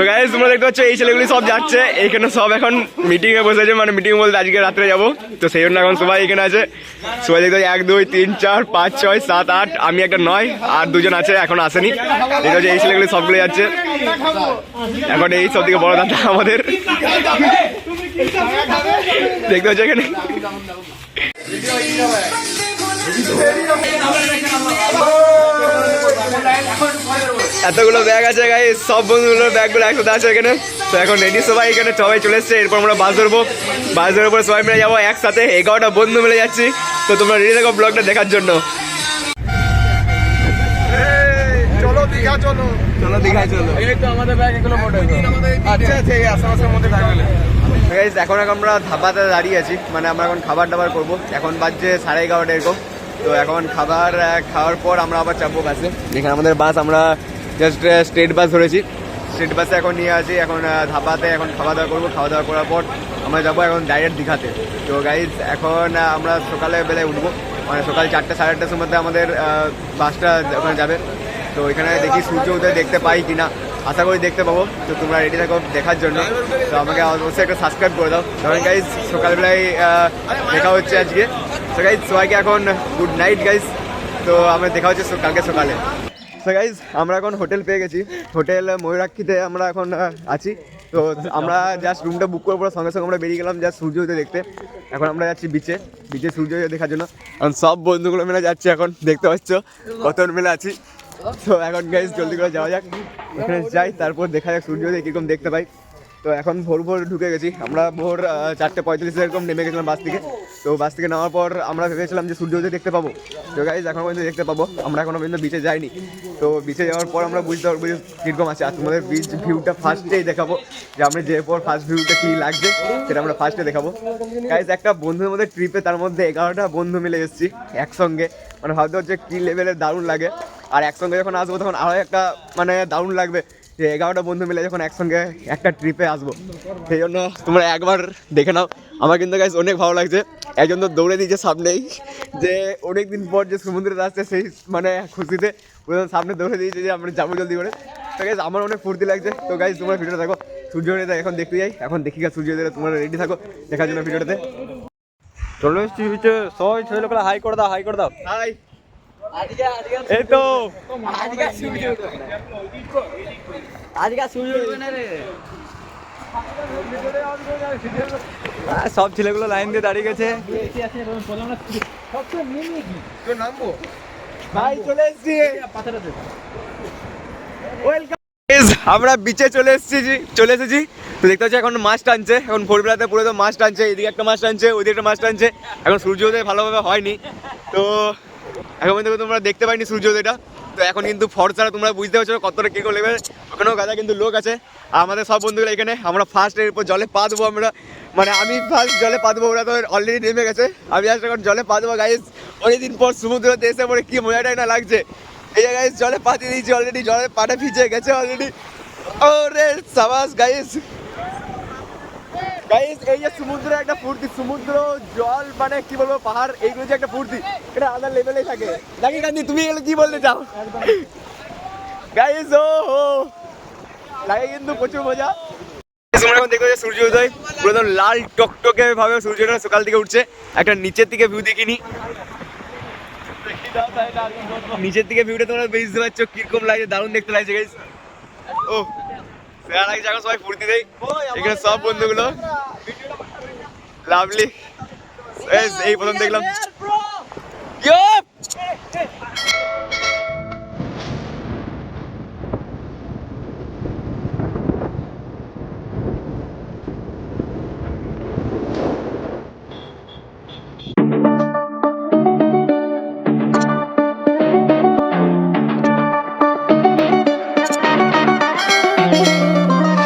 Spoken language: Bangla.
তো গাইজ তোমরা দেখতে পাচ্ছ, এই ছেলেগুলি সব যাচ্ছে। এইখানে সব এখন মিটিং এ বসেছে মানে মিটিং বলতে আজকে রাত্রে যাব। তো সেই জন্য এখন সবাই এখানে আছে। সবাই দেখতে এক, দুই, তিন, চার, পাঁচ, ছয়, সাত, আট, আমি একটা নয়, আর দুজন আছে, এখন আসেনি। দেখতে পাচ্ছ, এই ছেলেগুলি সবগুলো যাচ্ছে। এখন এই সব থেকে বড় দাদা আমাদের। দেখতে পাচ্ছ এখানে? এতগুলো ব্যাগ আছে গাই সব বন্ধুগুলোর ব্যাগগুলো একসাথে আছে এখানে। তো এখন রেডি সবাই এখানে সবাই চলে এসছে এরপর আমরা বাস ধরবো। বাস ধরার পর সবাই মিলে যাব একসাথে এগারোটা বন্ধু মিলে যাচ্ছি। তো তোমরা রেডি থাকো ব্লগটা দেখার জন্য। চলো দীঘা চলো। চলো দীঘায় চলো। এই তো আমাদের ব্যাগ এগুলো আচ্ছা আচ্ছা এই আশেপাশের মধ্যে থাকবে গাইজ এখন এখন আমরা ধাবাতে দাঁড়িয়ে আছি। মানে আমরা এখন খাবার দাবার করব। এখন বাজছে সাড়ে এগারোটা এরকম। তো এখন খাবার খাওয়ার পর আমরা আবার চাপবো বাসে এখানে আমাদের বাস আমরা জাস্ট স্টেট বাস ধরেছি। স্টেট বাসে এখন নিয়ে আছি এখন আহ, ধাবাতে এখন খাওয়া দাওয়া করব। খাওয়া দাওয়া করার পর আমরা যাব এখন ডাইরেক্ট দীঘাতে। তো গাইজ এখন আমরা সকালে বেলায় উঠবো। মানে সকাল চারটে সাড়ে আটটার মধ্যে আমাদের বাসটা ওখানে যাবে। তো এখানে দেখি সূর্য উদয় দেখতে পাই কি না আশা করি দেখতে পাবো। তো তোমরা রেডি থাকো দেখার জন্য। তো আমাকে অবশ্যই একটা সাবস্ক্রাইব করে দাও। কারণ গাইজ সকালবেলায় দেখা হচ্ছে আজকে। তো গাইজ সবাইকে এখন গুড নাইট গাইজ তো আমরা দেখা হচ্ছে কালকে সকালে। তো গাইজ আমরা এখন হোটেল পেয়ে গেছি। হোটেল ময়ূরাক্ষীতে আমরা এখন আছি। তো আমরা জাস্ট রুমটা বুক করার পর সঙ্গে সঙ্গে আমরা বেরিয়ে গেলাম জাস্ট সূর্য উদয় দেখতে। এখন আমরা যাচ্ছি বিচে বিচে সূর্য উদয় দেখার জন্য। এখন সব বন্ধুগুলো মিলে যাচ্ছি এখন, দেখতে পাচ্ছ? কতজন মিলে আছি। তো এখন গাইজ জলদি করে যাওয়া যাক। ওখানে যাই, তারপর দেখা যাক সূর্য উদয় কীরকম দেখতে পাই। তো এখন ভোর ভোর ঢুকে গেছি। আমরা ভোর চারটে পঁয়তাল্লিশ এরকম নেমে গেছিলাম বাস থেকে। তো বাস থেকে নামার পর আমরা ভেবেছিলাম যে সূর্য উদয় দেখতে পাবো। তো গাইজ এখন পর্যন্ত দেখতে পাবো। আমরা এখনও পর্যন্ত বিচে যাইনি। তো বিচে যাওয়ার পর আমরা বুঝতে পারব যে কীরকম আছে। আর তোমাদের বিচ ভিউটা ফার্স্টেই দেখাবো। যে আমরা যে পর ফার্স্ট ভিউটা কী লাগছে, সেটা আমরা ফার্স্টে দেখাবো। গাইজ একটা বন্ধুর মধ্যে ট্রিপে তার মধ্যে এগারোটা বন্ধু মিলে এসেছি একসঙ্গে। মানে ভাবতে হচ্ছে কী লেভেলের দারুণ লাগে। আর একসঙ্গে যখন আসব, তখন আরও একটা মানে দারুণ লাগবে যে এগারোটা বন্ধু মিলে যখন একসঙ্গে একটা ট্রিপে আসব। সেই জন্য তোমরা একবার দেখে নাও। আমার কিন্তু গাইজ অনেক ভালো লাগছে। একজন তো দৌড়ে দিয়েছে সামনেই যে অনেক দিন পর যে সমুদ্রে আসছে সেই মানে খুশিতে সামনে দৌড়ে দিয়েছে যে আমরা যাব জলদি করে। তো গাইজ আমার অনেক ফুর্তি লাগছে। তো গাইজ তোমরা ভিডিওটা দেখো। সূর্য উদয় এখন দেখতে যাই। এখন দেখি গা সূর্য উদয় তোমরা রেডি থাকো দেখার জন্য ভিডিওটাতে। চলো এসছি বিচে সবাই ছেলে লোকেরা হাই করে দাও হাই করে দাও। হাই এই তো আহ, সব ছেলেগুলো লাইন দিয়ে দাঁড়িয়ে গেছে। আমরা বিচে চলে এসেছি চলে এসেছি। তো দেখতে পাচ্ছি, এখন মাছ টানছে। এখন ভোরবেলাতে পুরো তো মাছ টানছে, এদিকে একটা মাছ টানছে, ওদিকে একটা মাছ টানছে। এখন সূর্যোদয় ভালোভাবে হয়নি। তো এখন তোমরা দেখতে পাইনি সূর্যোদয়টা। তো এখন কিন্তু ফর্সারা তোমরা বুঝতে পারছ কতটা কে লেভেল ওখানেও গাদা কিন্তু লোক আছে। আমাদের সব বন্ধুরা এখানে, আমরা ফার্স্ট এরপর জলে পা দেবো আমরা। মানে আমি ফার্স্ট জলে পা দেবো, ওরা তো অলরেডি নেমে গেছে। আমি জাস্ট এখন জলে পা দেবো গাইজ অনেকদিন পর সমুদ্রতে এসে পরে কি মজাটাই না লাগছে। এই গাইজ জলে পা দিয়ে দিয়েছি অলরেডি জলে পাটা ভিজে গেছে অলরেডি ওরে সাবাস গাইজ গাইজ এই যে সমুদ্র একটা ফুর্তি, সমুদ্র, জল মানে কি বলব, পাহাড়, এইগুলো যে একটা ফুর্তি, এটা আলাদা লেভেলেই থাকে। নাকি গান্ধী তুমি এগুলো কি বলতে চাও? গাইজ ও হো লাগে কিন্তু প্রচুর মজা। তোমরা দেখো যে সূর্য উদয়। পুরো লাল টকটকে ভাবে সূর্যটা সকাল থেকে উঠছে। একটা নিচের দিকে ভিউ দেখিনি। নিচের দিকে ভিউটা তোমরা বেশ বুঝতে পারছ, কীরকম লাগছে, দারুণ দেখতে লাগছে গাইজ ও দেখার আগে এখন সবাই ফুর্তি দেয় এখানে সব বন্ধুগুলো। লাভলি এই প্রথম দেখলাম।